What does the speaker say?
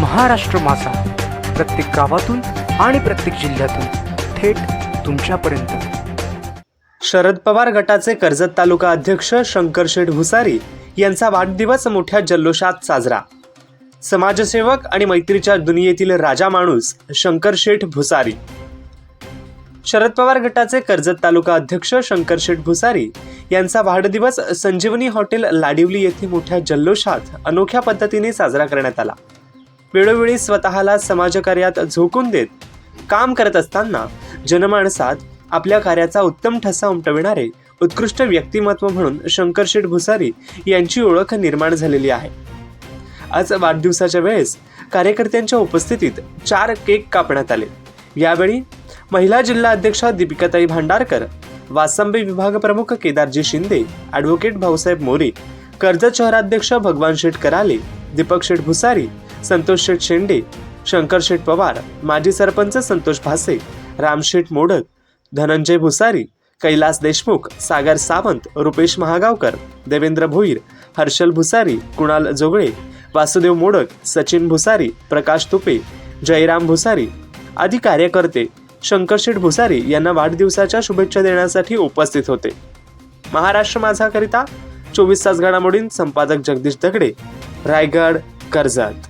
महाराष्ट्र माझा. प्रत्येक गावातून आणि प्रत्येक जिल्ह्यातून थेट तुमच्यापर्यंत. शरद पवार गटाचे कर्जत तालुका अध्यक्ष शंकर शेठ भुसारी यांचा वाढदिवस मोठ्या जल्लोषात साजरा. समाजसेवक आणि मैत्रीच्या दुनियेतील राजा माणूस शंकर शेठ भुसारी. शरद पवार गटाचे कर्जत तालुका अध्यक्ष शंकर शेठ भुसारी यांचा वाढदिवस संजीवनी हॉटेल लाडिवली येथे मोठ्या जल्लोषात अनोख्या पद्धतीने साजरा करण्यात आला. वेळोवेळी स्वतःला समाजकार्यात झोकून देत काम करत असताना जनमानसात आपल्या कार्याचा उत्तम ठसा उमटविणारे उत्कृष्ट व्यक्तिमत्व म्हणून शंकरशेठ भुसारी यांची ओळख निर्माण झालेली आहे. आज वाढदिवसाच्या वेळेस कार्यकर्त्यांच्या उपस्थितीत चार केक कापण्यात आले. यावेळी महिला जिल्हा अध्यक्षा दीपिकाताई भांडारकर वासंबी विभाग प्रमुख केदारजी शिंदे ॲडव्होकेट भाऊसाहेब मोरे कर्जत शहराध्यक्ष भगवान शेठ कराले दीपक शेठ भुसारी संतोष शेठ शेंडे शंकर शेठ पवार माजी सरपंच संतोष भासे रामशेठ मोडक धनंजय भुसारी कैलास देशमुख सागर सावंत रुपेश महागावकर देवेंद्र भोईर हर्षल भुसारी कुणाल जोगळे वासुदेव मोडक सचिन भुसारी प्रकाश तुपे जयराम भुसारी आदी कार्यकर्ते शंकरशेठ भुसारी यांना वाढदिवसाच्या शुभेच्छा देण्यासाठी उपस्थित होते. महाराष्ट्र माझाकरिता चोवीस तास घडामोडीं संपादक जगदीश दगडे रायगड कर्जत.